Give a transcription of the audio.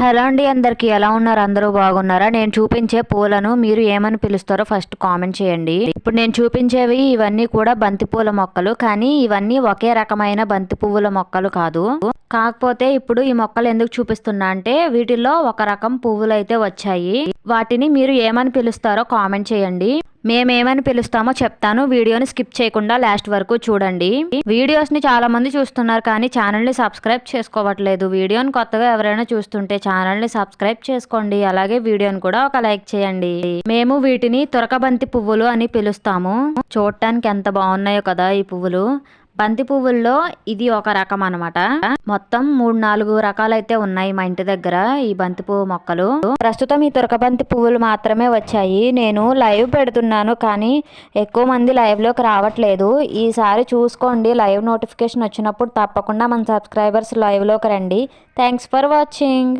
Hello అండి అందరికి ఎలా ఉన్నారు? అందరూ బాగున్నారా? నేను చూపించే పూలను మీరు ఏమని పిలుస్తారో ఫస్ట్ కామెంట్ చేయండి. ఇప్పుడు నేను చూపించేవి ఇవన్నీ కూడా బంతి పూల మొక్కలు కానీ ఇవన్నీ ఒకే రకమైన బంతి పువ్వుల మొక్కలు కాదు. కాకపోతే ఇప్పుడు ఈ మొక్కలు ఎందుకు చూపిస్తున్నా అంటే వీటిల్లో ఒక రకం పువ్వులు అయితే వచ్చాయి. వాటిని మీరు ఏమని పిలుస్తారో కామెంట్ చేయండి. మేమేమని పిలుస్తామో చెప్తాను. వీడియోని స్కిప్ చేయకుండా లాస్ట్ వరకు చూడండి. వీడియోస్ని చాలా మంది చూస్తున్నారు కానీ ఛానల్ని సబ్స్క్రైబ్ చేసుకోవట్లేదు. వీడియోని కొత్తగా ఎవరైనా చూస్తుంటే ఛానల్ని సబ్స్క్రైబ్ చేసుకోండి. అలాగే వీడియోని కూడా ఒక లైక్ చేయండి. మేము వీటిని తురకబంతి పువ్వులు అని పిలుస్తాము. చూడటానికి ఎంత బాగున్నాయో కదా ఈ పువ్వులు. బంతి పువ్వుల్లో ఇది ఒక రకం అనమాట మొత్తం మూడు నాలుగు రకాలైతే ఉన్నాయి మా ఇంటి దగ్గర ఈ బంతి పువ్వు మొక్కలు. ప్రస్తుతం ఈ తురకబంతి పువ్వులు మాత్రమే వచ్చాయి. నేను లైవ్ పెడుతున్నాను కానీ ఎక్కువ మంది లైవ్లోకి రావట్లేదు. ఈసారి చూసుకోండి. లైవ్ నోటిఫికేషన్ వచ్చినప్పుడు తప్పకుండా మన సబ్స్క్రైబర్స్ లైవ్లోకి రండి. Thanks for watching.